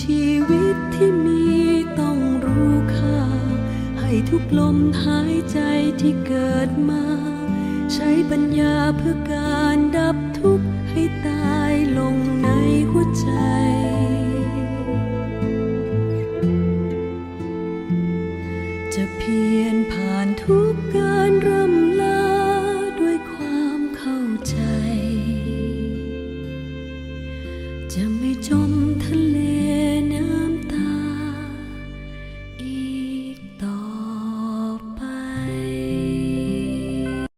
ชีวิตที่มีต้องรู้ค่า ให้ทุกลมหายใจที่เกิดมา ใช้ปัญญาเพื่อการดับทุกข์ให้ตายลงในหัวใจ จะเพียรผ่านทุกการริ่มลาด้วยความเข้าใจ จะไม่จมทะเล